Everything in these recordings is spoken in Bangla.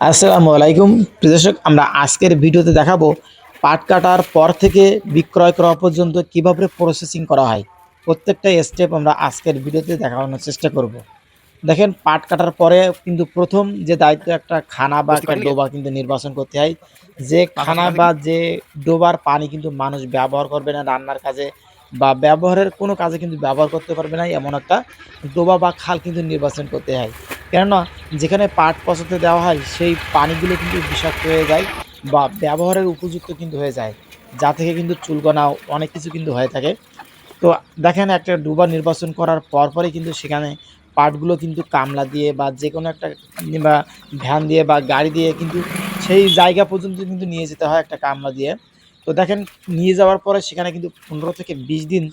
আসসালামু আলাইকুম। দর্শক আমরা আজকের ভিডিওতে দেখাবো পাট কাটার পর থেকে বিক্রয় করা পর্যন্ত কীভাবে প্রসেসিং করা হয়। প্রত্যেকটা স্টেপ আমরা আজকের ভিডিওতে দেখানোর চেষ্টা করব। দেখেন পাট কাটার পরে কিন্তু প্রথম যে দায়িত্ব একটা খানা বা একটা ডোবা কিন্তু নির্বাচন করতে হয়। যে খানা বা যে ডোবার পানি কিন্তু মানুষ ব্যবহার করবে না রান্নার কাজে বা ব্যবহারের কোনো কাজে কিন্তু ব্যবহার করতে পারবে না এমন একটা ডোবা বা খাল কিন্তু নির্বাচন করতে হয়। কেননা যেখানে পাট পচাতে দেওয়া হয়, সেই পানিগুলো কিন্তু বিষাক্ত হয়ে যায় বা ব্যবহারের উপযুক্ত কিন্তু হয়ে যায়, যা থেকে কিন্তু চুলকণা অনেক কিছু কিন্তু হয়ে থাকে। তো দেখেন, একটা ডুবা নির্বাচন করার পরপরই কিন্তু সেখানে পাটগুলো কিন্তু কামলা দিয়ে বা যে কোনো একটা বা ভ্যান দিয়ে বা গাড়ি দিয়ে কিন্তু সেই জায়গা পর্যন্ত কিন্তু নিয়ে যেতে হয় একটা কামলা দিয়ে। তো দেখেন, নিয়ে যাওয়ার পরে সেখানে কিন্তু পনেরো থেকে বিশ দিন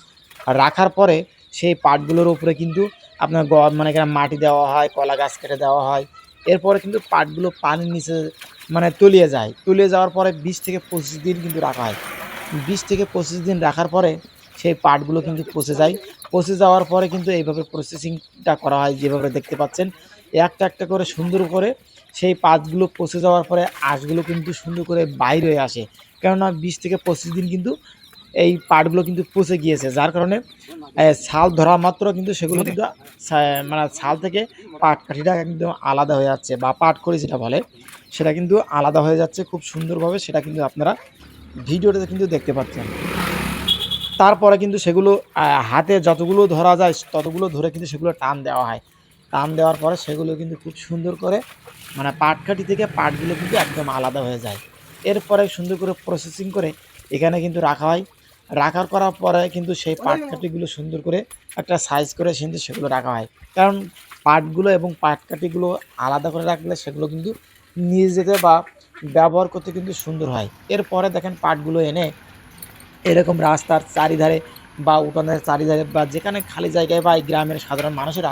রাখার পরে সেই পাটগুলোর উপরে কিন্তু আপনার মানে এখানে মাটি দেওয়া হয়, কলা গাছ কেটে দেওয়া হয়। এরপরে কিন্তু পাটগুলো পানির নিচে মানে তলিয়ে যায়। তলিয়ে যাওয়ার পরে বিশ থেকে পঁচিশ দিন কিন্তু রাখা হয়। বিশ থেকে পঁচিশ দিন রাখার পরে সেই পাটগুলো কিন্তু পচে যায়। পচে যাওয়ার পরে কিন্তু এইভাবে প্রসেসিংটা করা হয়, যেভাবে দেখতে পাচ্ছেন। একটা একটা করে সুন্দর করে সেই পাতগুলো পচে যাওয়ার পরে আঁশগুলো কিন্তু সুন্দর করে বাইর আসে। কেননা বিশ থেকে পঁচিশ দিন কিন্তু এই পাটগুলো কিন্তু পচে গিয়েছে, যার কারণে ছাল ধরা মাত্র কিন্তু সেগুলো কিন্তু মানে ছাল থেকে পাট কাঠিটা একদম আলাদা হয়ে যাচ্ছে বা পাট করে যেটা বলে, সেটা কিন্তু আলাদা হয়ে যাচ্ছে খুব সুন্দরভাবে, সেটা কিন্তু আপনারা ভিডিওটাতে কিন্তু দেখতে পাচ্ছেন। তারপরে কিন্তু সেগুলো হাতে যতগুলো ধরা যায়, ততগুলো ধরে কিন্তু সেগুলো টান দেওয়া হয়। টান দেওয়ার পরে সেগুলো কিন্তু খুব সুন্দর করে মানে পাটকাঠি থেকে পাটগুলো কিন্তু একদম আলাদা হয়ে যায়। এরপরে সুন্দর করে প্রসেসিং করে এখানে কিন্তু রাখা হয়। রাখার করার পরে কিন্তু সেই পাট পাটকাঠিগুলো সুন্দর করে একটা সাইজ করে কিন্তু সেগুলো রাখা হয়। কারণ পাটগুলো এবং পাটকাঠিগুলো আলাদা করে রাখলে সেগুলো কিন্তু নিয়ে যেতে বা ব্যবহার করতে কিন্তু সুন্দর হয়। এরপরে দেখেন পাটগুলো এনে এরকম রাস্তার চারিধারে বা উঠানের চারিধারে বা যেখানে খালি জায়গায় বা গ্রামের সাধারণ মানুষেরা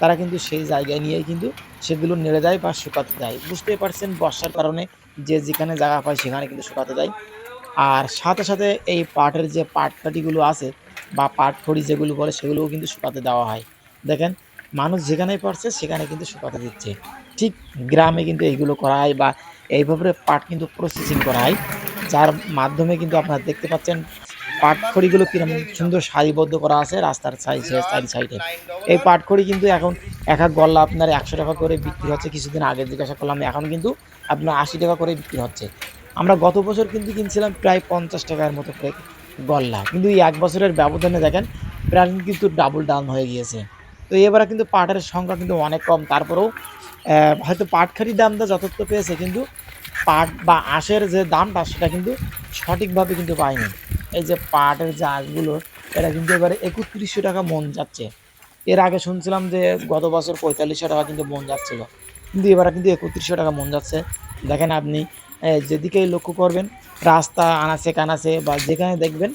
তারা কিন্তু সেই জায়গায় নিয়েই কিন্তু সেগুলো নেড়ে দেয় বা শুকাতে দেয় বুঝতেই পারছেন বর্ষার কারণে যে যেখানে জায়গা পায় সেখানে কিন্তু শুকাতে দেয় আর সাথে সাথে এই পাটের যে পাটকাঠিগুলো আছে বা পাট খড়ি যেগুলো বলে, সেগুলোও কিন্তু শুকাতে দেওয়া হয়। দেখেন, মানুষ যেখানেই পারছে সেখানে কিন্তু শুকাতে দিচ্ছে। ঠিক গ্রামে কিন্তু এইগুলো করা হয় বা এইভাবে পাট কিন্তু প্রসেসিং করা হয়, যার মাধ্যমে কিন্তু আপনারা দেখতে পাচ্ছেন পাটখড়িগুলো কীরকম সুন্দর সারিবদ্ধ করা আছে রাস্তার সাইডে চারি সাইডে এই পাটখড়ি কিন্তু এখন এক এক গল্লা আপনার একশো টাকা করে বিক্রি হচ্ছে। কিছুদিন আগে জিজ্ঞাসা করলাম, এখন কিন্তু আপনার আশি টাকা করে বিক্রি হচ্ছে। আমরা গত বছর কিন্তু কিনছিলাম প্রায় পঞ্চাশ টাকার মতো গল্লা। কিন্তু এই এক বছরের ব্যবধানে দেখেন, প্রায় কিন্তু ডাবল ডাউন হয়ে গিয়েছে। তো এবারে কিন্তু পাটের সংখ্যা কিন্তু অনেক কম। তারপরেও হয়তো পাটখারির দামটা যথার্থ পেয়েছে, কিন্তু পাট বা আঁশের যে দামটা, সেটা কিন্তু সঠিকভাবে কিন্তু পায়নি। এই যে পাটের যে আঁশগুলো, এটা কিন্তু এবারে একত্রিশশো টাকা মন যাচ্ছে। এর আগে শুনছিলাম যে গত বছর পঁয়তাল্লিশশো টাকা কিন্তু মন যাচ্ছিল। কিন্তু এবারে কিন্তু একত্রিশশো টাকা মন যাচ্ছে। দেখেন আপনি যেদিকেই লক্ষ্য করবেন, রাস্তা, আনাচে কানাচে বা যেখানে দেখবেন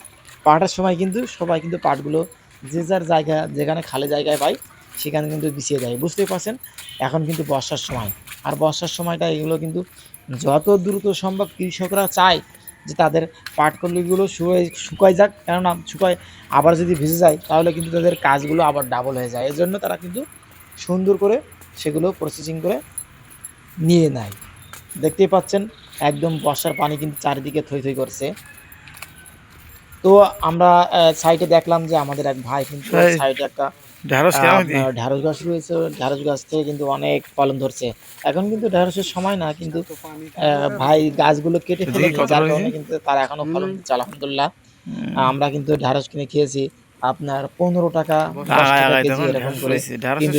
পাটার সময় কিন্তু, সবাই কিন্তু পাটগুলো যে যার জায়গা, যেখানে খালি জায়গায় পায় সেখানে কিন্তু বিছিয়ে দেয় বুঝতেই পারছেন? এখন কিন্তু বর্ষার সময়। আর বর্ষার সময়টা এগুলো কিন্তু যত দ্রুত সম্ভব কৃষকরা চায় যে তাদের পাটকলিগুলো শুয়ে, শুকায় যাক। কেননা শুকায়, আবার যদি ভিজে যায়, তাহলে কিন্তু তাদের কাজগুলো আবার ডাবল হয়ে যায়। এর জন্য তারা কিন্তু সুন্দর করে সেগুলো প্রসেসিং করে নিয়ে নেয়। দেখতেই পাচ্ছেন? একদম বর্ষার পানি কিন্তু চারিদিকে থই থই করছে। তো আমরা সাইডে দেখলাম যে আমাদের এক ভাই কিন্তু সাইডে একটা কেমন গাছ রয়েছে ঢেঁড়স গাছ থেকে কিন্তু অনেক ফলন ধরছে। এখন কিন্তু ঢেঁড়সের সময় না কিন্তু আহ, ভাই গাছগুলো কেটে ফেলে যার কারণে কিন্তু তার এখনও ফলন আলহামদুলিল্লাহ। আমরা কিন্তু ঢেঁড়স কিনে খেয়েছি। আপনার পনেরো টাকা কিন্তু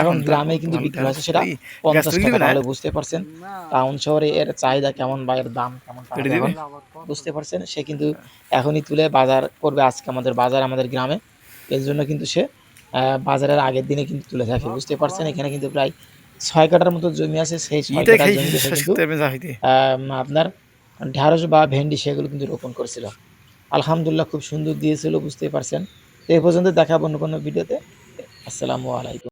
এখন গ্রামে কিন্তু বিক্রি হচ্ছে সেটা পঞ্চাশ টাকা তাহলে বুঝতে পারছেন। টাউন শহরে এর চাহিদা কেমন বা এর দাম কেমন বুঝতে পারছেন সে কিন্তু এখনই তুলে বাজার করবে আজকে আমাদের বাজার আমাদের গ্রামে। এর জন্য কিন্তু সে বাজারের আগের দিনে কিন্তু তুলে থাকে বুঝতে পারছেন? এখানে কিন্তু প্রায় ছয় কাটার মতো জমি আছে সেই ছয় কাটার জমিতে কিন্তু আপনার ঢ্যাঁড়স বা ভেন্ডি সেগুলো কিন্তু রোপণ করেছিল। আলহামদুলিল্লাহ খুব সুন্দর দিয়েছিল বুঝতেই পারছেন। এই পর্যন্ত দেখাবো অন্য কোনো ভিডিওতে। আসসালামু আলাইকুম।